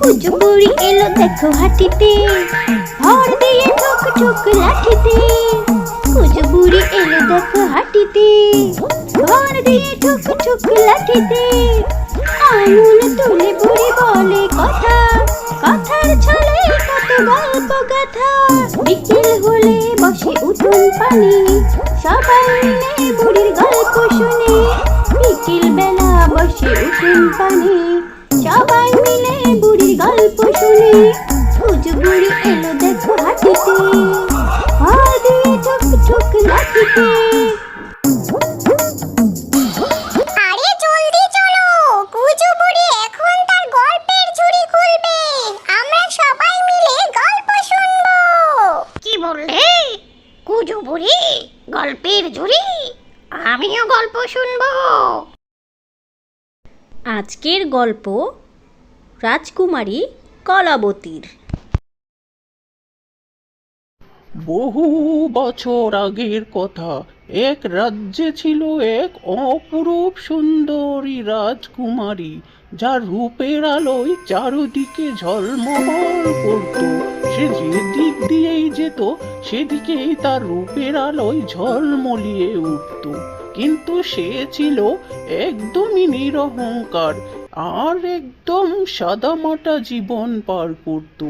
কুচুপুরি এলো দেখো হাটিতে। ভর দিয়ে ঠুক ঠুক লাঠিতে। কুচুপুরি এলো দেখো হাটিতে। ভর দিয়ে ঠুক ঠুক লাঠিতে। আঙুল তুলে বুড়ি বলে কথা। কথার ছলে কত গল্প গাথা বিকেল হলে বসে উঠোন পানি। সবাই মিলে বুড়ির গল্প শুনে। বিকেল বেলা বসে উঠোন পানি। সবাই মিলে বুড়ির গল্প শুনে। খুঁজ বুড়ি এলো দেখো হাতিতে পা দিয়ে ঠুক লাঠিতে আজকের গল্প রাজকুমারী কলাবতীর। বহু বছর আগের কথা। এক রাজ্যে ছিল এক অপরূপ সুন্দরী রাজকুমারী, যার রূপের আলোয় চারদিকে ঝলমল করত। সে যে দিক দিয়েই যেত, সেদিকেই তার রূপের আলোয় ঝলমলিয়ে উঠত। কিন্তু সে ছিল একদমই নিরহংকার আর একদম সাদামাটা জীবন পার করতো।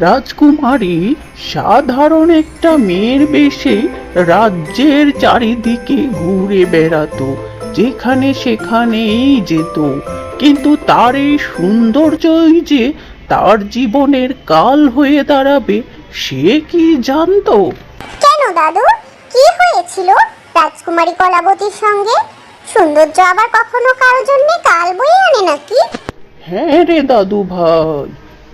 রাজকুমারী সাধারণ একটা মেয়ের বেশে রাজ্যের চারিদিকে ঘুরে বেড়াতো, যেখানে সেখানেই যেত। কিন্তু তার এই সৌন্দর্যই যে তার জীবনের কাল হয়ে দাঁড়াবে, সে কি জানতো? কেন দাদু? কি হয়েছিল? রাজকুমারী কলাবতীর সঙ্গে? সৌন্দর্য আবার কখনো কারও জন্য কাল বয়ে আনে নাকি? হ্যাঁ রে দাদু ভাই,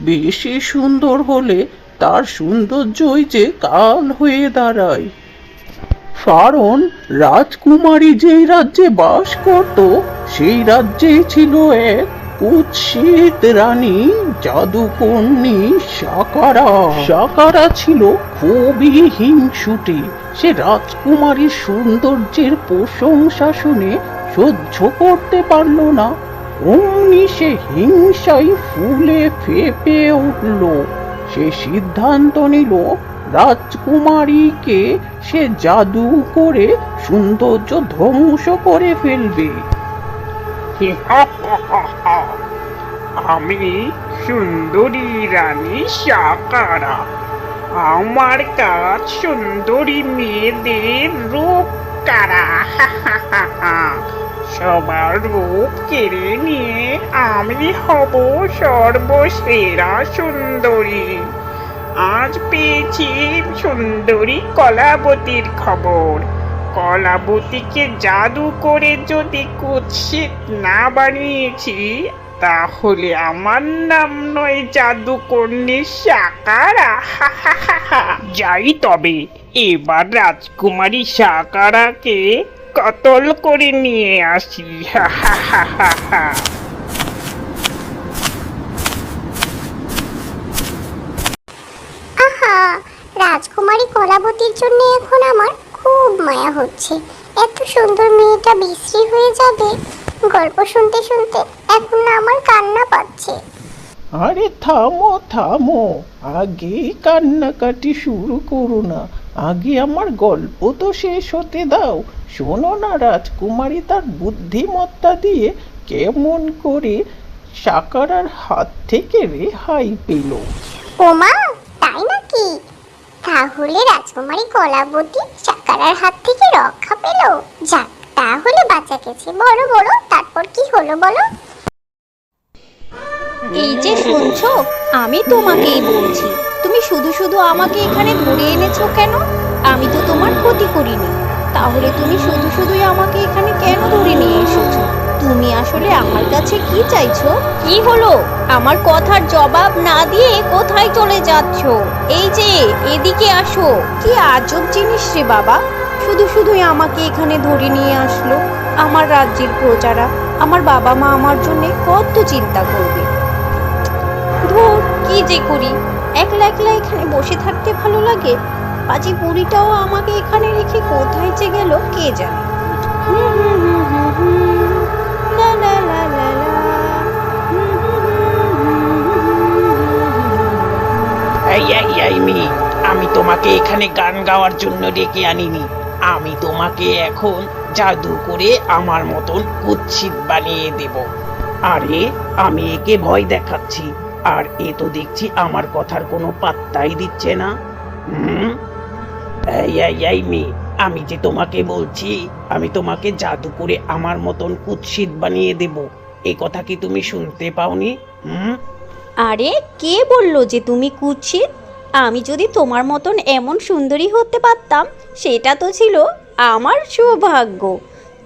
বেশি সুন্দর হলে তার সৌন্দর্যই যে কাল হয়ে দাঁড়ায়। কারণ রাজকুমারী যেই রাজ্যে বাস করত, সেই রাজ্যেই ছিল এক কুৎসিত রানী, জাদুকন্যী সাকারা। সাকারা ছিল খুবই হিংসুটে সে রাজকুমারীর সৌন্দর্যের প্রশংসা শুনে সহ্য করতে পারল না। অমনি সে হিংসায় ফুলে ফেপে উঠল। সে সিদ্ধান্ত নিল, রাজকুমারীকে সে জাদু করে সৌন্দর্য ধ্বংস করে ফেলবে। আমি সুন্দরী রানী সাকারা। আমার কাজ সুন্দরী মেয়েদের রূপ কারা? সবার রূপ কেড়ে নিয়ে আমি হব সর্বসেরা সুন্দরী। আজ পেয়েছি সুন্দরী কলাবতীর খবর। কলাবতীকে জাদু করে যদি কুৎসিত না বানিয়েছি তাহলে আমার নাম নয় জাদু কন্যা সাকারা যাই তবে, এবার রাজকুমারী সাকারাকে কতল করে নিয়ে আসি। রাজকুমারী কলাবতীর জন্য এখন আমার খুব মায়া হচ্ছে। এত সুন্দর মেয়েটা বিশ্রী হয়ে যাবে। গল্প শুনতে শুনতে এখন না আমার কান্না পাচ্ছে। আরে থামো থামো। আগে কান্নাকাটি শুরু করো না। আগে আমার গল্প তো শেষ হতে দাও। শোনো না রাজকুমারী তার বুদ্ধিমত্তা দিয়ে কেমন করে সাকারার হাত থেকে রেহাই পেল। ওমা তাই নাকি? তাহলে রাজকুমারী কলাবতী চাকারার হাত থেকে রক্ষা পেল। যাক তাহলে বাঁচা গেছে। বলো বলো তারপর কি হলো বলো? এই যে শুনছো আমি তোমাকেই বলছি তুমি শুধু শুধু আমাকে এখানে ধরে এনেছো কেন? আমি তো তোমার ক্ষতি করিনি। তাহলে তুমি শুধু শুধুই আমাকে এখানে কেন ধরে নিয়ে এসেছ? তুমি আসলে আমার কাছে কি চাইছো? কি হলো? আমার কথার জবাব না দিয়ে কোথায় চলে যাচ্ছো? এই যে এদিকে আসো। কি আজব জিনিস রে বাবা। শুধু শুধুই আমাকে এখানে ধরে নিয়ে আসলো আমার রাজ্যের প্রজারা আমার বাবা মা আমার জন্য কত চিন্তা করবে ধর কি যে করি একলা একলা এখানে বসে থাকতে ভালো লাগে পাজি বুড়িটাও আমাকে এখানে রেখে কোথায় যে গেল কে জানে মেয়ে আমি তোমাকে এখানে গান গাওয়ার জন্য ডেকে আনিনি আমি তোমাকে এখন জাদু করে আমার মতন কুৎসিত বানিয়ে দেব। আরে, আমি একে ভয় দেখাচ্ছি, আর এ তো দেখছি আমার কথার কোনো পাত্তাই দিচ্ছে না। হুম? এই মেয়ে, আমি যে তোমাকে বলছি, আমি তোমাকে জাদু করে আমার মতন কুৎসিত বানিয়ে দেব। এ কথা কি তুমি শুনতে পাওনি? হুম? আরে, কে বলল যে তুমি কুৎসিত? আমি যদি তোমার মতন এমন সুন্দরী হতে পারতাম, সেটা তো ছিল আমার সৌভাগ্য।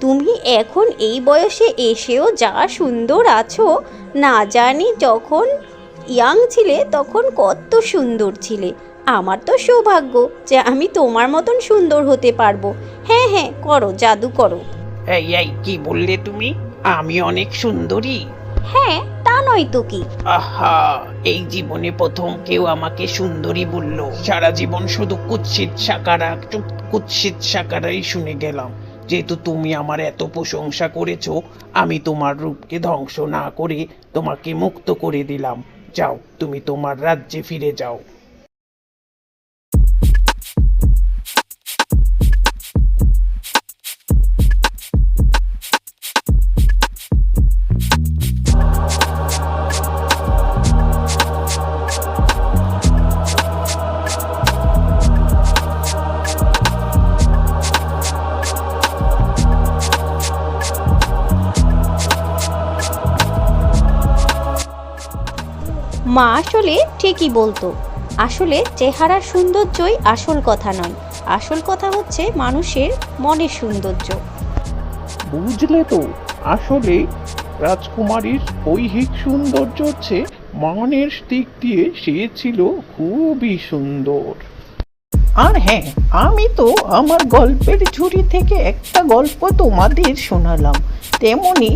তুমি এখন এই বয়সে এসেও যা সুন্দর আছো, না জানি যখন ইয়াং ছিলে তখন কত সুন্দর ছিলে। আমার তো সৌভাগ্য যে আমি তোমার মতন সুন্দর হতে পারব। হ্যাঁ হ্যাঁ করো, জাদু করো। এই কি বললে তুমি? আমি অনেক সুন্দরী। হ্যাঁ তা নয় তো কি? আহা, এই জীবনে প্রথম কেউ আমাকে সুন্দরী বলল। সারা জীবন শুধু কুৎসিত সাকারা কুৎসিত সাকারাই শুনে গেলাম। যেহেতু তুমি আমার এত প্রশংসা করেছ, আমি তোমার রূপকে ধ্বংস না করে তোমাকে মুক্ত করে দিলাম। যাও, তুমি তোমার রাজ্যে ফিরে যাও। মা আসলে ঠিকই বলতো। আসলে চেহারার সৌন্দর্যই আসল কথা নয়। আসল কথা হচ্ছে মানুষের মনের সৌন্দর্য। বুঝলে তো আসলে রাজকুমারীর ঐহিক সৌন্দর্য হচ্ছে মানের দিক দিয়ে সে ছিল খুবই সুন্দর। আর হ্যাঁ আমি তো আমার গল্পের ঝুড়ি থেকে একটা গল্প তোমাদের শোনালাম। তেমনি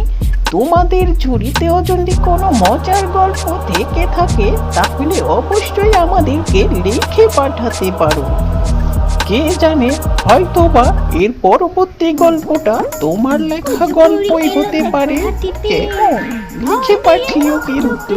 তোমাদের ঝুড়িতেও যদি কোনো মজার গল্প থেকে থাকে, তাহলে অবশ্যই আমাদেরকে লিখে পাঠাতে পারো। কে জানে হয়তো বা এর পরবর্তী গল্পটা তোমার লেখা গল্পই হতে পারে। লিখে পাঠিও কিন্তু।